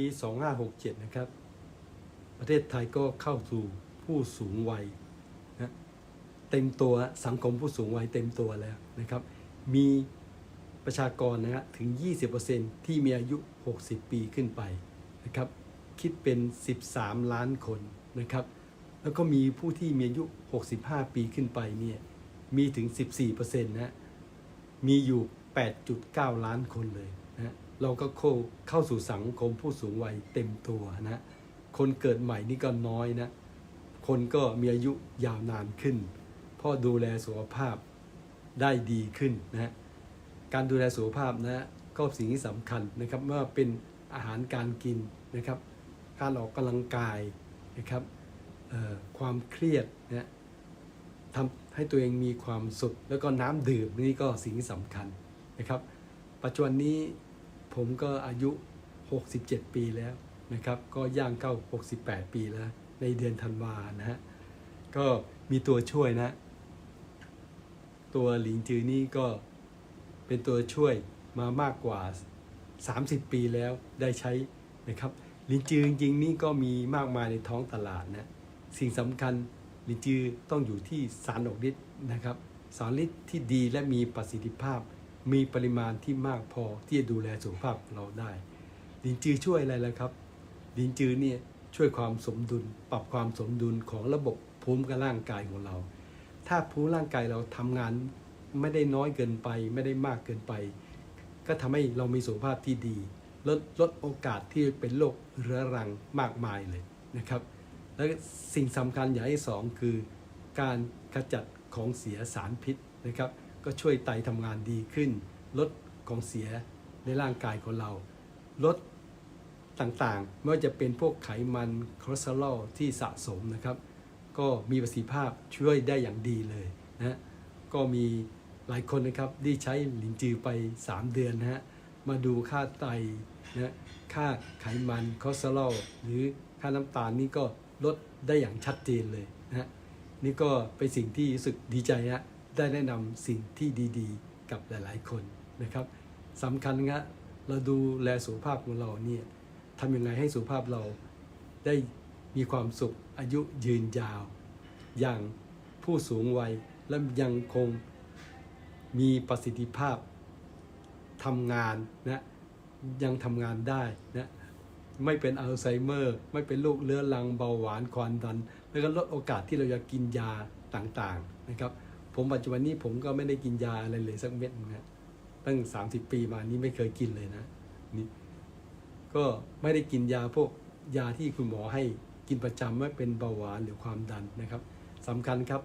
ปี 2567 นะครับ ประเทศไทยก็เข้าสู่ผู้สูงวัยนะเต็มตัวสังคมผู้สูงวัยเต็มตัวแล้วนะครับ มีประชากรนะฮะถึง 20%ที่มีอายุ 60 ปีขึ้นไปนะครับ คิดเป็น 13 ล้านคนนะครับ แล้วก็มีผู้ที่มีอายุ 65 ปีขึ้นไปเนี่ยมีถึง 14%นะฮะมีอยู่ 8.9 ล้านคนเลยนะฮะ เราก็เข้าเข้าสู่สังคมผู้สูงวัยเต็มตัวนะ คนเกิดใหม่นี่ก็น้อยนะ คนก็มีอายุยาวนานขึ้นพราะดูแลสุขภาพได้ดีขึ้นนะการดูแลสุขภาพนะก็สิ่งที่สำคัญนะครับไม่ว่าเป็นอาหารการกินนะครับ การออกกำลังกายนะครับความเครียดนะฮะทำให้ตัวเองมีความสุขแล้วก็น้ำดื่มนี่ก็สิ่งที่สำคัญนะครับ ปัจจุบันนี้ ผมก็อายุ 67 ปีแล้วนะครับ ก็ย่างเข้า 68 ปีแล้ว ในเดือนธันวานะฮะ ก็มีตัวช่วยนะ ตัวหลิงจือนี่ก็เป็นตัวช่วยมามากกว่า 30 ปีแล้วได้ใช้นะครับลินจือจริงๆนี่ก็มีมากมายในท้องตลาดนะสิ่งสำคัญลินจือต้องอยู่ที่สารออกฤทธิ์นะครับ สารฤทธิ์ที่ดีและมีประสิทธิภาพ มีปริมาณที่มากพอที่จะดูแลสุขภาพเราได้ลินจือช่วยอะไรล่ะครับลินจือเนี่ยช่วยความสมดุล ปรับความสมดุลของระบบภูมิกับร่างกายของเรา ถ้าภูมิร่างกายเราทำงานไม่ได้น้อยเกินไป ไม่ได้มากเกินไป ก็ทำให้เรามีสุขภาพที่ดี ลดลดโอกาสที่เป็นโรคเรื้อรังมากมายเลยนะครับ และสิ่งสำคัญอย่างที่สองคือการขจัดของเสียสารพิษนะครับ ก็ช่วยไตทำงานดีขึ้น ลดของเสียในร่างกายของเรา ลดต่างๆ ไม่ว่าจะเป็นพวกไขมันคอเลสเตอรอลที่สะสมนะครับ ก็มีประสิทธิภาพช่วยได้อย่างดีเลยนะก็มีหลายคนนะครับที่ใช้หลินจือไป 3 เดือนนะฮะมาดูค่าไตนะค่าไขมันคอเลสเตอรอลหรือค่าน้ำตาลนี่ก็ลดได้อย่างชัดเจนเลยนะนี่ก็เป็นสิ่งที่รู้สึกดีใจฮะ ได้แนะนำสิ่งที่ดีๆ กับหลายๆ คนนะครับสำคัญนะเราดูแลสุขภาพของเราเนี่ยทำยังไงให้สุขภาพเราได้มีความสุขอายุยืนยาว อย่างผู้สูงวัยและยังคงมีประสิทธิภาพทำงานนะยังทำงานได้นะไม่เป็นอัลไซเมอร์ ไม่เป็นโรคเรื้อรังเบาหวานความดัน แล้วก็ลดโอกาสที่เราจะกินยาต่างๆนะครับ ผมปัจจุบันนี้ผมก็ไม่ได้กินยาอะไรเลยสักเม็ดนะตั้งสามสิบปีมานี้ไม่เคยกินเลยนะนี่ก็ไม่ได้กินยาพวกยาที่คุณหมอให้กินประจำไม่เป็นเบาหวานหรือความดันนะครับสำคัญครับ